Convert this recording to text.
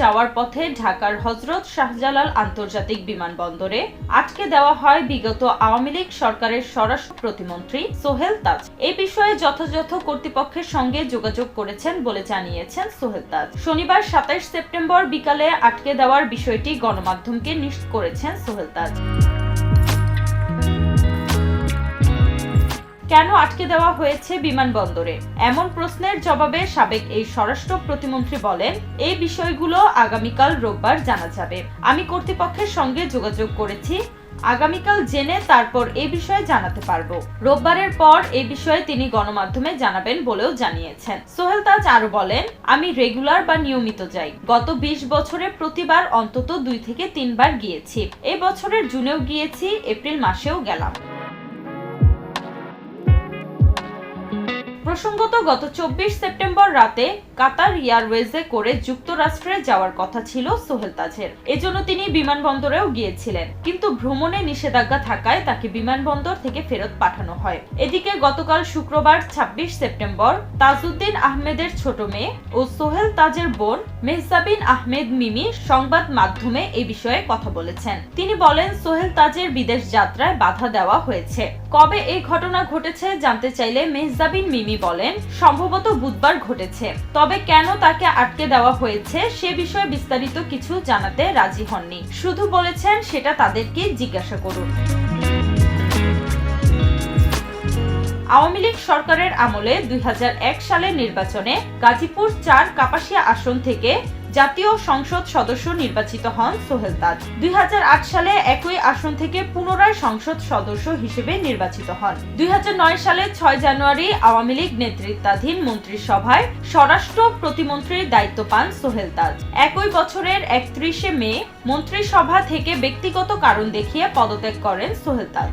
যাওয়ার পথে ঢাকার হজরত শাহজালাল আন্তর্জাতিক বিমানবন্দরে আটকে দেওয়া হয় বিগত আওয়ামী লীগ সরকারের স্বরাষ্ট্র প্রতিমন্ত্রী সোহেল তাজ। এই বিষয়ে যথাযথ কর্তৃপক্ষের সঙ্গে যোগাযোগ করেছেন বলে জানিয়েছেন সোহেল তাজ। শনিবার সাতাইশ সেপ্টেম্বর বিকালে আটকে দেওয়ার বিষয়টি গণমাধ্যমকে নিশ্চিত করেছেন সোহেল তাজ। কেন আটকে দেওয়া হয়েছে বিমানবন্দরে? এমন প্রশ্নের জবাবে সাবেক এই স্বরাষ্ট্র প্রতিমন্ত্রী বলেন, এই বিষয়গুলো আগামীকাল রোববার জানা যাবে। আমি কর্তৃপক্ষের সঙ্গে যোগাযোগ করেছি। আগামীকাল জেনে তারপর এই বিষয়ে জানাতে পারব। রোববারের পর এ বিষয়ে তিনি গণমাধ্যমে জানাবেন বলেও জানিয়েছেন। সোহেল তাজ আরও বলেন, আমি রেগুলার বা নিয়মিত যাই। গত ২০ বছরে প্রতিবার অন্তত দুই থেকে তিনবার গিয়েছি। এই বছরের জুনেও গিয়েছি, এপ্রিল মাসেও গেলাম। প্রসঙ্গত, গত চব্বিশ সেপ্টেম্বর রাতে কাতার এয়ারওয়েজে করে যুক্তরাষ্ট্রে যাওয়ার কথা ছিল সোহেল তাজের। এজন্য তিনি বিমানবন্দরেও গিয়েছিলেন। কিন্তু ভ্রমণে নিষেধাজ্ঞা থাকায় তাকে বিমানবন্দর থেকে ফেরত পাঠানো হয়। এদিকে গতকাল শুক্রবার ২৬ সেপ্টেম্বর, তাজউদ্দিন আহমেদের ছোট মেয়ে ও সোহেল তাজের বোন মেহজাবিন আহমেদ মিমি সংবাদ মাধ্যমে এই বিষয়ে কথা বলেছেন। তিনি বলেন, সোহেল তাজের বিদেশ যাত্রায় বাধা দেওয়া হয়েছে। কবে এই ঘটনা ঘটেছে জানতে চাইলে মেহজাবিন মিমি বলেন, সম্ভবত বুধবার ঘটেছে। তবে কেন তাকে আটকে দেওয়া হয়েছে সে বিষয়ে বিস্তারিত কিছু জানাতে রাজি হননি। শুধু বলেছেন সেটা তাদেরকে জিজ্ঞাসা করুন। আওয়ামী লীগ সরকারের আমলে দুই সালের নির্বাচনে গাজীপুর চার কাপাসিয়া আসন থেকে জাতীয় সংসদ সদস্য নির্বাচিত হন সোহেল তাজ। দুই সালে একই আসন থেকে পুনরায় সংসদ সদস্য হিসেবে নির্বাচিত হন। দুই হাজার নয় সালে ছয় জানুয়ারি আওয়ামী লীগ নেতৃত্বাধীন মন্ত্রিসভায় স্বরাষ্ট্র প্রতিমন্ত্রীর দায়িত্ব পান সোহেল তাজ। একই বছরের একত্রিশে মে মন্ত্রিসভা থেকে ব্যক্তিগত কারণ দেখিয়ে পদত্যাগ করেন সোহেল তাজ।